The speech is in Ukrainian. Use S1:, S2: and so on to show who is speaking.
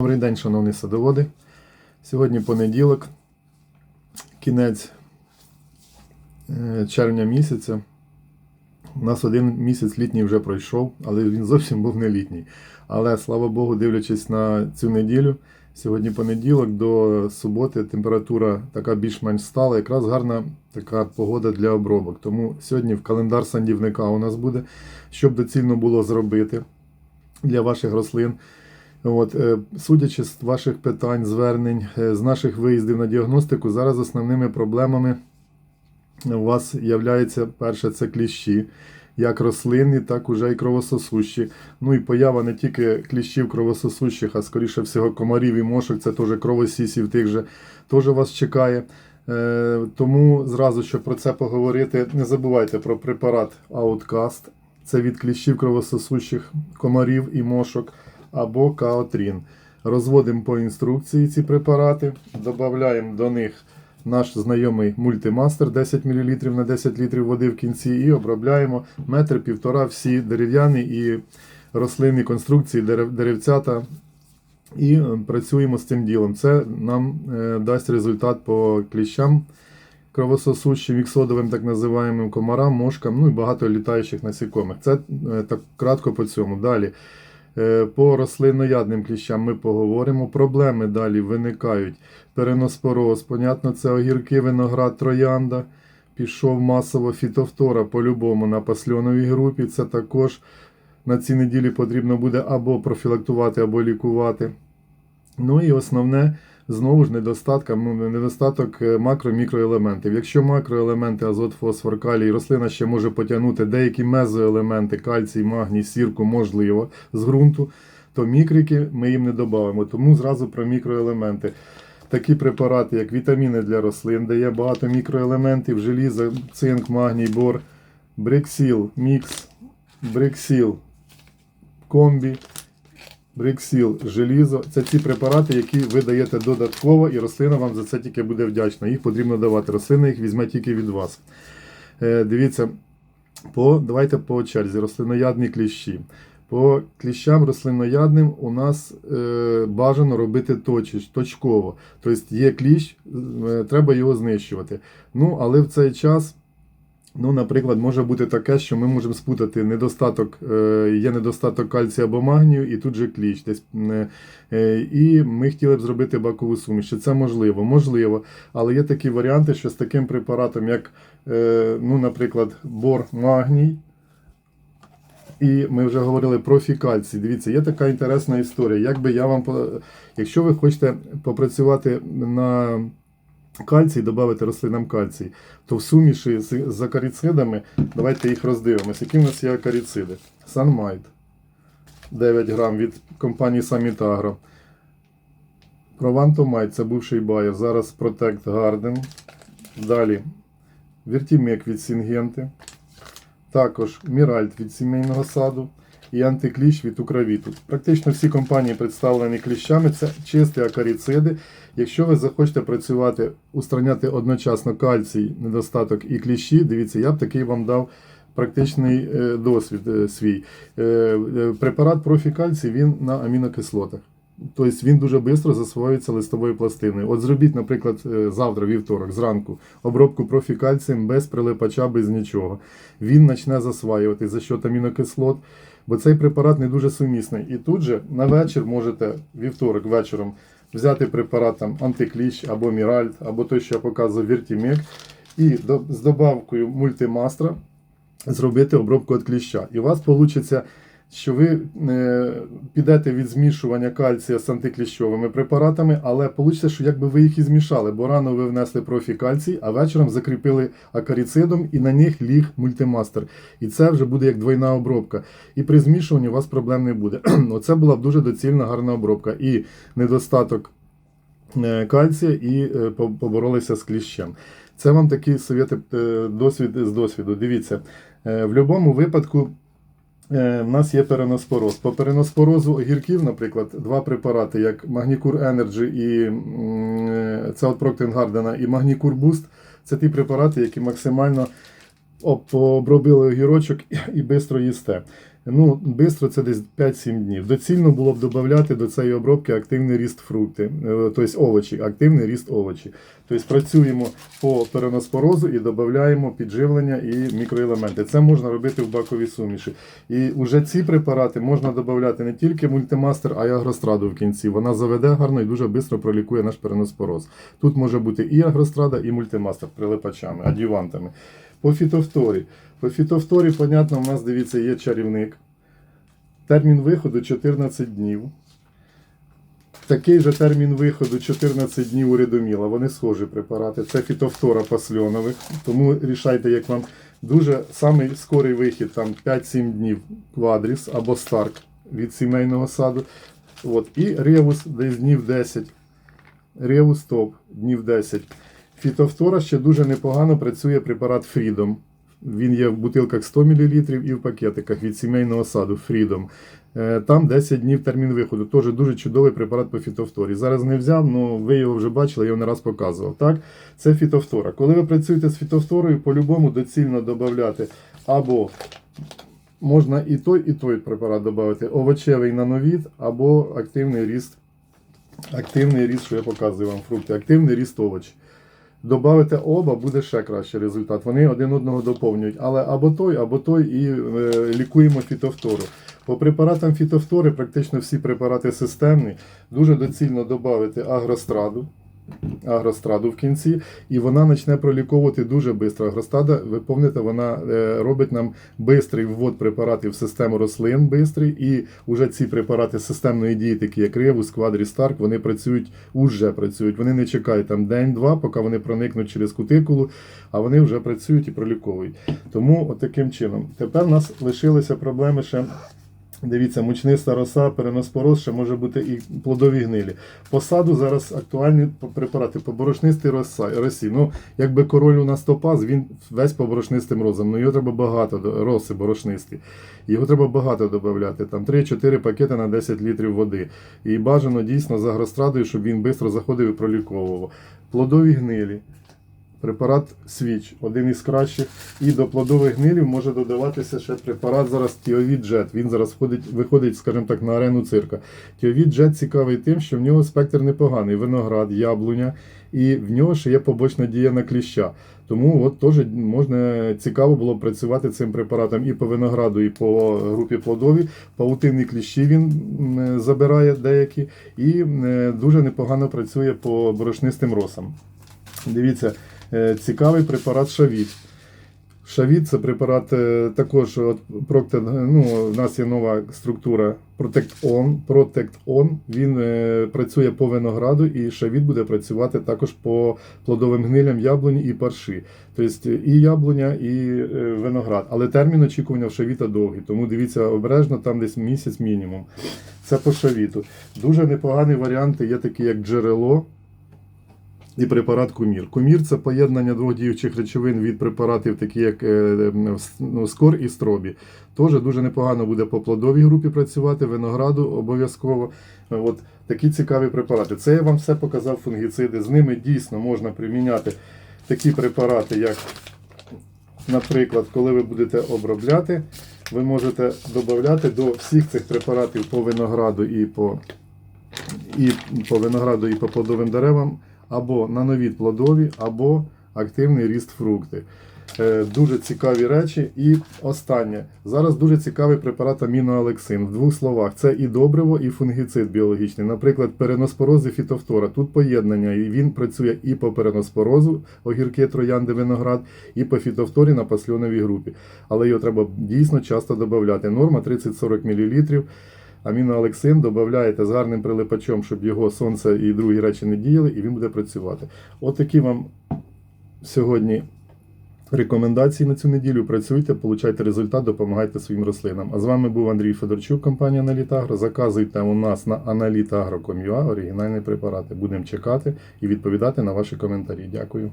S1: Добрий день, шановні садоводи. Сьогодні понеділок, кінець е, червня місяця. У нас один місяць літній вже пройшов, але він зовсім був не літній. Але слава Богу, дивлячись на цю неділю, сьогодні понеділок до суботи температура така більш-менш стала, якраз гарна така погода для обробок. Тому сьогодні в календар сандівника у нас буде, щоб доцільно було зробити для ваших рослин. От, е, судячи з ваших питань, звернень, е, з наших виїздів на діагностику, зараз основними проблемами у вас являється перше це кліщі, як рослинні, так уже і кровососущі. Ну і поява не тільки кліщів кровососущих, а скоріше всього комарів і мошок, це теж кровосісів тих же, теж вас чекає. Е, Тому зразу, щоб про це поговорити, не забувайте про препарат Outcast. Це від кліщів кровососущих комарів і мошок або каотрін. Розводимо по інструкції ці препарати, додаємо до них наш знайомий мультимастер 10 мл на 10 літрів води в кінці і обробляємо метр півтора всі дерев'яні і рослинні конструкції, дерев, деревцята. І е, працюємо з цим ділом. Це нам е, дасть результат по кліщам кровососущим, іксодовим, так називаємо комарам, мошкам, ну і багато літаючих насікомих. Це е, так кратко по цьому. Далі. Е, По рослиноядним кліщам ми поговоримо. Проблеми далі виникають. Переноспороз, понятно, це огірки, виноград, троянда. Пішов масово фітофтора по-любому на пасльоновій групі. Це також на цій неділі потрібно буде або профілактувати, або лікувати. Ну і основне, знову ж недостатка, недостаток е, макро-мікроелементів. Якщо макроелементи, азот, фосфор, калій, рослина ще може потягнути деякі мезоелементи, кальцій, магній, сірку, можливо, з ґрунту, то мікрики ми їм не додаємо. Тому зразу про мікроелементи. Такі препарати, як вітаміни для рослин, де є багато мікроелементів, желізо, цинк, магній, бор, бриксіл, мікс, бриксіл, комбі, бриксіл, желізо. Це ті препарати, які ви даєте додатково, і рослина вам за це тільки буде вдячна. Їх потрібно давати. Рослина їх візьме тільки від вас. Е, дивіться, по, давайте по черзі. Рослиноядні кліщі. По кліщам рослинноядним у нас е, бажано робити точіч, точково. Тобто є кліщ, е, треба його знищувати. Ну, але в цей час, ну, наприклад, може бути таке, що ми можемо спутати недостаток, е, є недостаток кальцію або магнію, і тут же кліщ. Десь, е, е, і ми хотіли б зробити бакову суміш. Чи це можливо? Можливо. Але є такі варіанти, що з таким препаратом, як, ну, наприклад, бор магній. І ми вже говорили про фікальції. Дивіться, є така інтересна історія. Якби я вам якщо ви хочете попрацювати на кальцій, додати рослинам кальцій, то в суміші з, з акарицидами, давайте їх роздивимося. Які в нас є акарициди? Sunmite 9 грам від компанії Samitagro. Provantomite, це бувший байер. Зараз Protect Garden. Далі Vertimec від Сінгенти. Також Міральт від сімейного саду і антикліщ від Укравіту. Практично всі компанії представлені кліщами. Це чисті акаріциди. Якщо ви захочете працювати, устраняти одночасно кальцій, недостаток і кліщі, дивіться, я б такий вам дав практичний е, досвід е, свій. Е, Препарат профікальцій він на амінокислотах. Тобто він дуже швидко засвоюється листовою пластиною. От зробіть, наприклад, е, завтра, вівторок, зранку, обробку профікальцієм без прилипача, без нічого. Він почне засваювати за счет амінокислот, бо цей препарат не дуже сумісний. І тут же на вечір можете вівторок вечором взяти препарат там антикліщ або міральт, або той, що я показував Віртімек, і з добавкою мультимастра зробити обробку від кліща. І у вас вийде, що ви е, підете від змішування кальція з антикліщовими препаратами, але вийде, що якби ви їх і змішали, бо рано ви внесли профікальцій, а вечором закріпили акарицидом і на них ліг мультимастер. І це вже буде як двойна обробка. І при змішуванні у вас проблем не буде. Оце була б дуже доцільна гарна обробка. І недостаток е, кальція і е, поборолися з кліщем. Це вам такі совєти, досвід з досвіду. Дивіться, в будь-якому випадку в нас є переноспороз. По переноспорозу огірків, наприклад, два препарати, як Магнікур Енерджі і е, це от Procter Гардена і Магнікур Буст Це ті препарати, які максимально обробили огірочок і швидко їсте. Ну, бистро це десь 5-7 днів. Доцільно було б додати до цієї обробки активний ріст фрукти, е, тобто овочі, активний ріст овочі. Тобто працюємо по переноспорозу і додаємо підживлення і мікроелементи. Це можна робити в баковій суміші. І вже ці препарати можна додати не тільки мультимастер, а й агростраду в кінці. Вона заведе гарно і дуже швидко пролікує наш переноспороз. Тут може бути і агрострада, і мультимастер прилипачами, адювантами. По фітофторі. По фітофторі, понятно, у нас дивіться, є чарівник. Термін виходу 14 днів. Такий же термін виходу 14 днів у редоміла. Вони схожі препарати. Це фітофтора пасльонових. Тому рішайте, як вам дуже самий скорий вихід, там 5-7 днів квадріс або старк від сімейного саду. От. І ревус десь днів 10. Ревус топ днів 10. Фітофтора ще дуже непогано працює препарат Freedom. Він є в бутилках 100 мл і в пакетиках від сімейного саду Freedom. Е, Там 10 днів термін виходу. Теж дуже чудовий препарат по фітофторі. Зараз не взяв, але ви його вже бачили, я його не раз показував. Так? Це фітофтора. Коли ви працюєте з фітофторою, по-любому доцільно додати або можна і той, і той препарат додати. Овочевий нановід або активний ріст. Активний ріст, що я показую вам фрукти, активний ріст овочів. Добавити оба, буде ще кращий результат. Вони один одного доповнюють. Але або той, або той і е, лікуємо фітофтору. По препаратам фітофтори практично всі препарати системні. Дуже доцільно додати агростраду. Агростраду в кінці, і вона почне проліковувати дуже швидко. Агрострада, ви пам'ятаєте, вона е, робить нам швидкий ввод препаратів в систему рослин бистрий, і вже ці препарати системної дії, такі як Ревус, Квадрі, Старк, вони працюють, уже працюють. Вони не чекають там день-два, поки вони проникнуть через кутикулу, а вони вже працюють і проліковують. Тому от таким чином. Тепер у нас лишилися проблеми ще. Дивіться, мучниста роса, переноспороз, ще може бути і плодові гнилі. По саду зараз актуальні препарати по борошнистій роса- росі. Ну, якби король у нас топаз, він весь по борошнистим розам. Ну його треба багато, роси борошнисті. Його треба багато додати. Там 3-4 пакети на 10 літрів води. І бажано дійсно з агрострадою, щоб він швидко заходив і проліковував. Плодові гнилі. Препарат свіч, один із кращих. І до плодових гнилів може додаватися ще препарат зараз Тіовід Джет. Він зараз входить, виходить, скажімо так, на арену цирка. Тіовід Джет цікавий тим, що в нього спектр непоганий. Виноград, яблуня, і в нього ще є побочна дія на кліща. Тому от теж можна цікаво було працювати цим препаратом і по винограду, і по групі плодові. Паутинні кліщі він забирає деякі, і дуже непогано працює по борошнистим росам. Дивіться, цікавий препарат Шавіт. Шавіт це препарат е, також от, Procter, ну, у нас є нова структура Protect On. Protect On. Він е, працює по винограду, і Шавіт буде працювати також по плодовим гнилям яблуні і парші. Тобто і яблуня, і е, виноград. Але термін очікування в Шавіта довгий, тому дивіться обережно, там десь місяць мінімум. Це по Шавіту. Дуже непогані варіанти є такі, як джерело і препарат кумір. Кумір це поєднання двох діючих речовин від препаратів, такі як е, ну, скор і стробі. Теж дуже непогано буде по плодовій групі працювати, винограду обов'язково. От такі цікаві препарати. Це я вам все показав фунгіциди. З ними дійсно можна приміняти такі препарати, як, наприклад, коли ви будете обробляти, ви можете додати до всіх цих препаратів по винограду і по, і по винограду, і по плодовим деревам або нановід плодові, або активний ріст фрукти. Е, Дуже цікаві речі. І останнє. Зараз дуже цікавий препарат аміноалексин. В двох словах, це і добриво, і фунгіцид біологічний. Наприклад, переноспороз і фітофтора. Тут поєднання, і він працює і по переноспорозу, огірки, троянди, виноград, і по фітофторі на пасльоновій групі. Але його треба дійсно часто додати. Норма 30-40 мл. Аміноалексин додаєте з гарним прилипачом, щоб його сонце і другі речі не діяли, і він буде працювати. От такі вам сьогодні рекомендації на цю неділю. Працюйте, получайте результат, допомагайте своїм рослинам. А з вами був Андрій Федорчук, компанія Аналітагро. Заказуйте у нас на analitagro.com.ua оригінальні препарати. Будемо чекати і відповідати на ваші коментарі. Дякую.